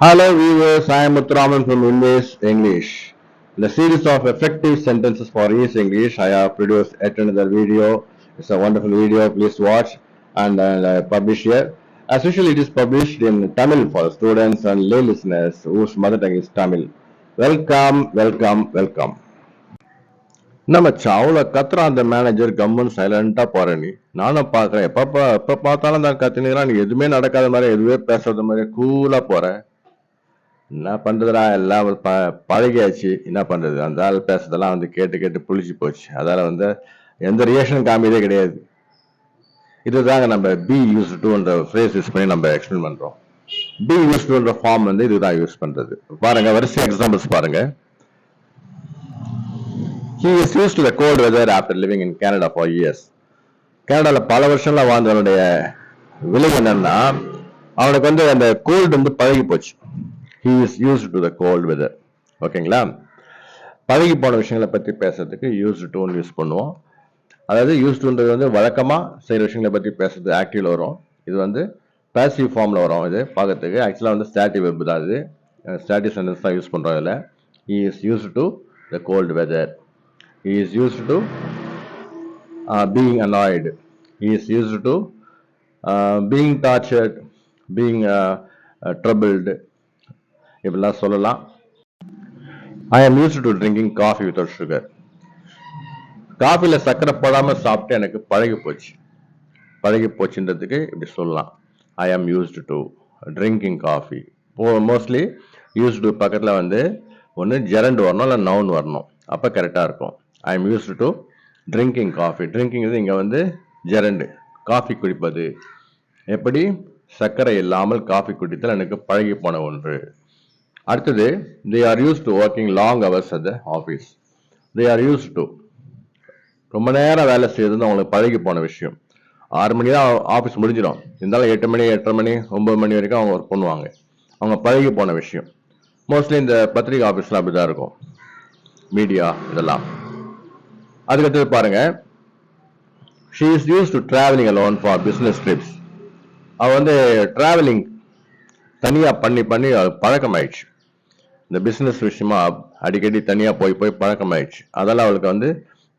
Hello viewers, I am Mutturaman from Invest English. In the series of effective sentences for East English, I have produced yet another video. It's a wonderful video, please watch and uh, publish here. As usual, it is published in Tamil for students and lay listeners whose mother tongue is Tamil. Welcome, welcome, welcome. நம்ம சாவுல கத்துற அந்த manager கம்மன் சைலண்டா போற நீ நானும் பாக்குறேன் எப்ப பா- எப்ப பார்த்தாலும் தான் கத்துனீங்களா நீ எதுவுமே நடக்காத மாதிரி எதுவே பேசாத மாதிரி கூலா போற என்ன பண்ணுறதுடா எல்லாம் ப- பழகியாச்சு. என்ன பண்றது? அந்த ஆள் பேசுறதெல்லாம் வந்து கேட்டு கேட்டு புளிச்சு போச்சு. அதால வந்து எந்த ரியாக்ஷன் காமியதே கிடையாது. இதுதாங்க நம்ம பி யூஸ் டூன்ற ஃப்ரேஸ் யூஸ் பண்ணி நம்ம எக்ஸ்பிளைன் பண்றோம். பி யூஸ் டூன்ற ஃபார்ம் வந்து இதுதான் யூஸ் பண்றது. பாருங்க வரிசை எக்ஸாம்பிள்ஸ் பாருங்க. He is use to the cold weather after living in Canada for years கேனடாவில் பல வருஷம்லாம் வாழ்ந்தவனுடைய விலை என்னன்னா அவனுக்கு வந்து அந்த கோல்டு வந்து பழகி போச்சு. He is used to the cold weather ஓகேங்களா பழகி போன விஷயங்களை பற்றி பேசுறதுக்கு யூஸ் டூன்னு யூஸ் பண்ணுவோம். அதாவது யூஸ்டுன்றது வந்து வழக்கமாக செய்கிற விஷயங்களை பற்றி பேசுறது ஆக்டிவில் வரும். இது வந்து பேசிவ் ஃபார்மில் வரும் இது பார்க்கறதுக்கு. ஆக்சுவலாக வந்து ஸ்டாட்டிவ் வெப் தான் இது. ஸ்டாட்டிவ் சென்டென்ஸ் தான் யூஸ் பண்ணுறோம் இதில். He is use to the cold weather he is use to being annoyed annoyed. Is use to being tortured being troubled being uh, uh, troubled இப்படிலாம் சொல்லலாம். I am use to drinking coffee without sugar காஃபியில் சர்க்கரை போடாமல் சாப்பிட்டு எனக்கு பழகி போச்சு. பழகி போச்சுன்றதுக்கு இப்படி சொல்லலாம். I am used to drinking coffee mostly used பக்கத்தில் வந்து ஒன்று ஜெரண்ட் வரணும் இல்லை நவுன் வரணும். அப்போ கரெக்டாக இருக்கும். I am used to drinking coffee ட்ரிங்கிங்கிறது இங்கே வந்து ஜெரண்டு காஃபி குடிப்பது. எப்படி? சர்க்கரை இல்லாமல் காஃபி குடித்தல் எனக்கு பழகி போன ஒன்று. அடுத்தது they are use to working long hours at the office they are use to ரொம்ப நேரம் வேலை செய்யறது அவங்களுக்கு பழகி போன விஷயம். ஆறு மணி தான் ஆஃபீஸ் முடிஞ்சிடும். இருந்தாலும் எட்டு மணி எட்டரை மணி ஒன்பது மணி வரைக்கும் அவங்க ஒர்க் பண்ணுவாங்க. அவங்க பழகி போன விஷயம். மோஸ்ட்லி இந்த பத்திரிகை ஆஃபீஸ்லாம் அப்படி தான் இருக்கும். மீடியா இதெல்லாம். அதுக்கடுத்து பாருங்க. She is use to travelling alone for business trips அவ வந்து ட்ராவலிங் தனியாக பண்ணி பண்ணி அது பழக்கமாயிடுச்சு. இந்த பிஸ்னஸ் விஷயமா அடிக்கடி தனியாக போய் போய் பழக்கமாயிடுச்சு. அதெல்லாம் அவளுக்கு வந்து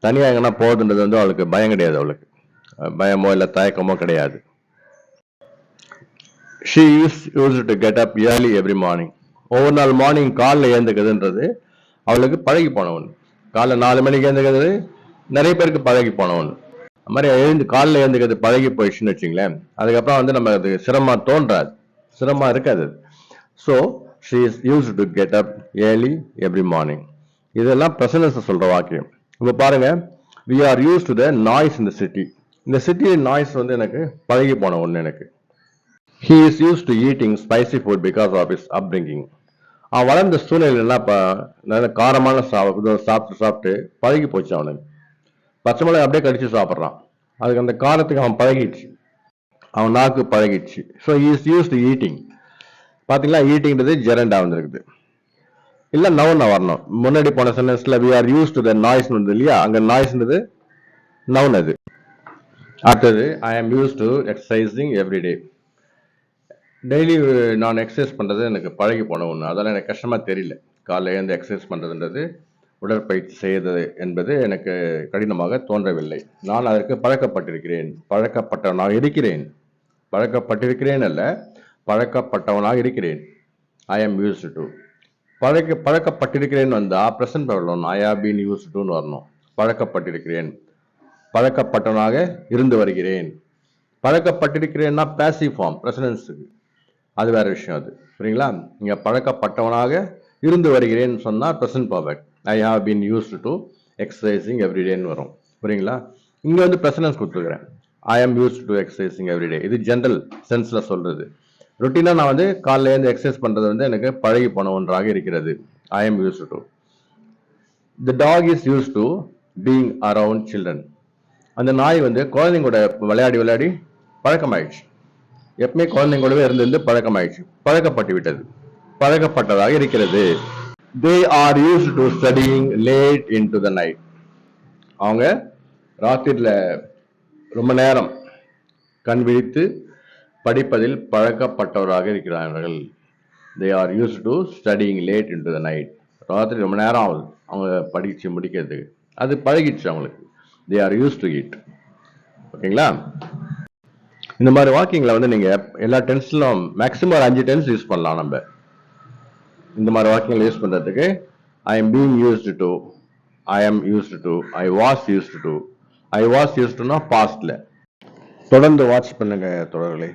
தனியாக எங்கன்னா போகுதுன்றது வந்து அவளுக்கு பயம் கிடையாது அவளுக்கு. பயமோ இல்லை தயக்கமோ கிடையாது. She use use to get up early every morning ஒவ்வொரு நாள் மார்னிங் காலில் ஏந்துக்குதுன்றது அவளுக்கு பழகி போன ஒன்று காலைல நாலு மணிக்கு ஏந்துக்கிறது நிறைய பேருக்கு பழகி போன ஒன்று அது மாதிரி எழுந்து காலில் ஏந்துக்கிறது பழகி போயிடுச்சுன்னு வச்சுங்களேன். அதுக்கப்புறம் வந்து நம்ம அது சிரமமாக தோன்றாது. சிரமமாக இருக்காது so she is use to get up early every morning இதெல்லாம் பிரசனஸ் சொல்கிற வாக்கியம். இப்போ பாருங்கள் we are use to the noise இந்த சிட்டி இந்த சிட்டி நாய்ஸ் வந்து எனக்கு பழகி போன ஒன்று எனக்கு. He is use to eating spicy food because of is upbringing அவன் வளர்ந்த சூழ்நிலைலாம் இப்போ நல்ல காரமான சாப்பிட்டு சாப்பிட்டு சாப்பிட்டு பழகி போச்சு அவனுக்கு. பச்சை மிளகாய் அப்படியே கடிச்சு சாப்பிட்றான். அதுக்கு அந்த காரத்துக்கு அவன் பழகிடுச்சு. அவன் நாக்கு பழகிடுச்சு. So is use to eating பார்த்தீங்களா ஈட்டிங்கிறது ஜெரண்டாக வந்துருக்குது. இல்லை நவுன் வரணும். முன்னாடி போன சென்டென்ஸில் we are use to the noise இல்லையா? அங்கே நாய்ஸ்ன்றது நவுன் அது. அடுத்தது I am use to exercising every day daily நான் எக்ஸசைஸ் பண்ணுறது எனக்கு பழகி போன ஒன்று அதெல்லாம் எனக்கு கஷ்டமாக தெரியல. காலைல எழுந்து எக்ஸசைஸ் பண்ணுறதுன்றது உடற்பயிற்சி செய்தது என்பது எனக்கு கடினமாக தோன்றவில்லை. நான் அதற்கு பழக்கப்பட்டிருக்கிறேன். பழக்கப்பட்ட நான் இருக்கிறேன். பழக்கப்பட்டிருக்கிறேன் அல்ல பழக்கப்பட்டவனாக இருக்கிறேன். ஐ ஆம் யூஸ் டு பழக்க பழக்கப்பட்டிருக்கிறேன்னு வந்தால் ப்ரெசன்ட் வரணும். ஐ ஹவ் பீன் யூஸ் டுன்னு வரணும். பழக்கப்பட்டிருக்கிறேன். பழக்கப்பட்டவனாக இருந்து வருகிறேன். பழக்கப்பட்டிருக்கிறேன்னா பேசிவ் ஃபார்ம் ப்ரெசனன்ஸுக்கு அது வேறு விஷயம் அது. சரிங்களா நீங்கள் பழக்கப்பட்டவனாக இருந்து வருகிறேன்னு சொன்னால் present perfect I have been used to exercising எவ்ரிடேன்னு வரும். புரியுங்களா? இங்கே வந்து ப்ரெசனன்ஸ் கொடுத்துருக்குறேன். I am use to exercising every day இது ஜென்ரல் சென்ஸில் சொல்கிறது ரொட்டீனாக நான் வந்து காலையில இருந்து எக்ஸசைஸ் பண்ணுறது வந்து எனக்கு பழகி போன ஒன்றாக இருக்கிறது. I am use to the dog is use to being around children அந்த நாய் வந்து குழந்தைங்க கூட விளையாடி விளையாடி பழக்கமாயிடுச்சு. எப்பவுமே குழந்தைங்க கூடவே இருந்திருந்து பழக்கமாயிடுச்சு. பழக்கப்பட்டு விட்டது. பழக்கப்பட்டதாக இருக்கிறது. They are use to studying late into the night அவங்க ராத்திரியில் ரொம்ப நேரம் கண் விழித்து படிப்பதில் பழக்கப்பட்டவராக இருக்கிறார்கள். They are use to studying late into the night ராத்திரி ரொம்ப நேரம் ஆகுது. அவங்க படிச்சு முடிக்கிறதுக்கு. அது பழகிடுச்சு அவங்களுக்கு. They are use to it ஓகேங்களா? இந்த மாதிரி வாக்கிங்கில் வந்து நீங்கள் எல்லா டென்ஸ்லும் மேக்ஸிமம் ஒரு அஞ்சு டென்ஸ் யூஸ் பண்ணலாம் நம்ம. இந்த மாதிரி வாக்கிங்கில் யூஸ் பண்ணுறதுக்கு I am being used to I am used to I was used to I was யூஸ்டுனா பாஸ்டில் தொடர்ந்து வாட்ச் பண்ணுங்க தொடர்களே